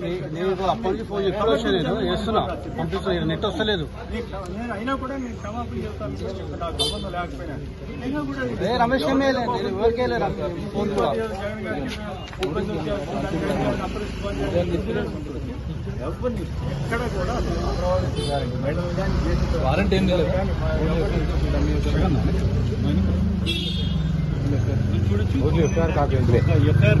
నీ- నీకు అప్పటి నుంచి ఫోన్ ఎప్పుడు వచ్చా నేను వేస్తున్నా పంపిస్తున్నా నెట్ వస్తలేదు. నేను నేను రమేష్ నేను ఎవరికి వెళ్ళాను ఫోన్ కూడా. వారంటీ ఏం లేదు FIR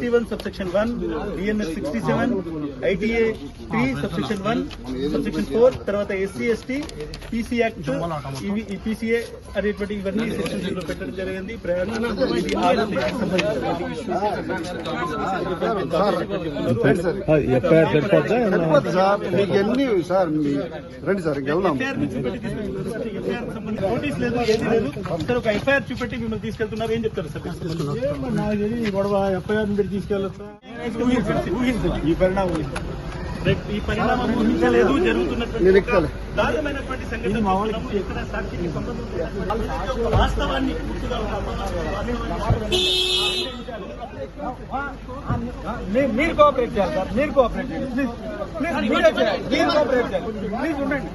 sixty one subsection one BNS sixty seven ITA three sub section one sub section four తర్వాత ఎస్సీ ఎస్టీ పీసీ యాక్ట్ ఇవి ఈ పీసీఏ అనేటువంటి ఇవన్నీ సెక్షన్స్లో పెట్టడం జరిగింది ప్రయాణం సార్ మీకు ఎన్ని సార్ రండి సంబంధించి నోటీస్ లేదు ఏది లేదు సార్ ఒక ఎఫ్ఐఆర్ చూపెట్టి మిమ్మల్ని తీసుకెళ్తున్నారు ఏం చెప్తారు సార్ నాకు తెలియదు గొడవ ఎఫ్ఐఆర్ మీరు తీసుకెళ్ళొస్తా ఈ పరిణామం ఈ పరిణామం ఊహించలేదు జరుగుతున్నటువంటి. దారుణమైనటువంటి. ఎక్కడ సాక్షికి సంబంధం వాస్తవాన్ని పూర్తిగా మీరు కోఆపరేట్ చేయాలి సార్. మీరు కోఆపరేట్ చేయాలి. ప్లీజ్ ప్లీజ్ మీరు కోఆపరేట్ చేయాలి. ప్లీజ్ ఉండండి.